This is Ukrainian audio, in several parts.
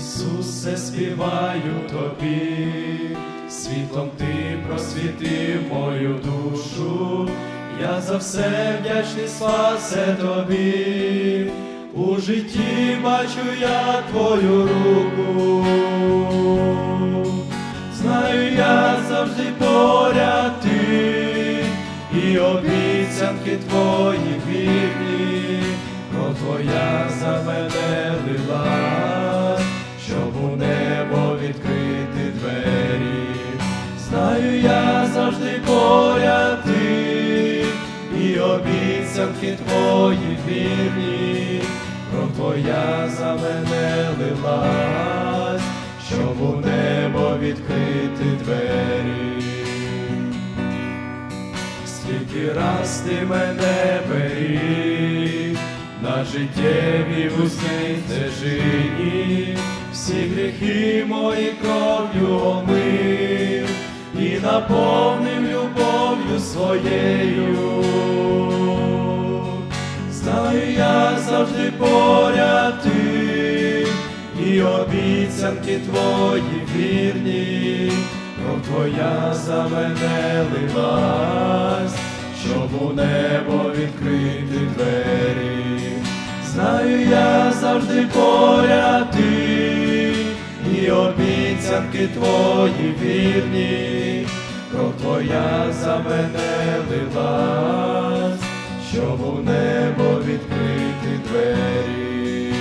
Ісусе, співаю тобі, світлом ти просвітив мою душу, я за все вдячний спасе тобі, у житті бачу я твою руку, знаю, я завжди поряд ти, і обіцянки твої вірні, про твоя за лила, завжди поряд ти, і обіцянки твої вірні, про твоя за мене лилась, щоб у небо відкрити двері. Скільки раз ти мене беріг на життєвій вузькій стежині, всі гріхи мої кров'ю омив і наповнив любов'ю своєю. Знаю, я завжди поряд ти, і обіцянки твої вірні, кров твоя за мене лилась, щоб у небо відкрити двері. Знаю, я завжди поряд ти, і обіцянки твої вірні, кров твоя за мене лилась, щоб у небо відкрити двері.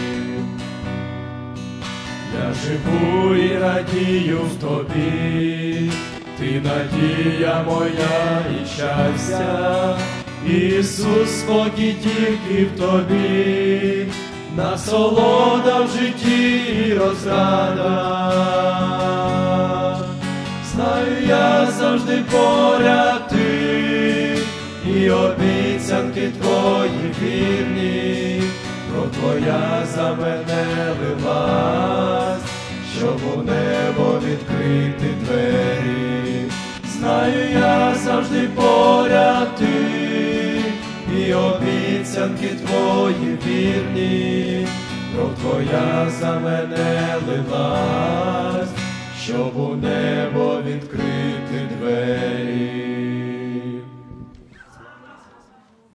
Я живу і радію в тобі, ти надія моя і щастя, Ісус спокій тільки в тобі, насолода в житті і розрада. Завжди поряд ти, і обіцянки твої вірні, про твоя за мене лилась, щоб у небо відкрити двері. Знаю, я завжди поряд ти, і обіцянки твої вірні, про твоя за мене лилась, щоб у небо відкрити двері.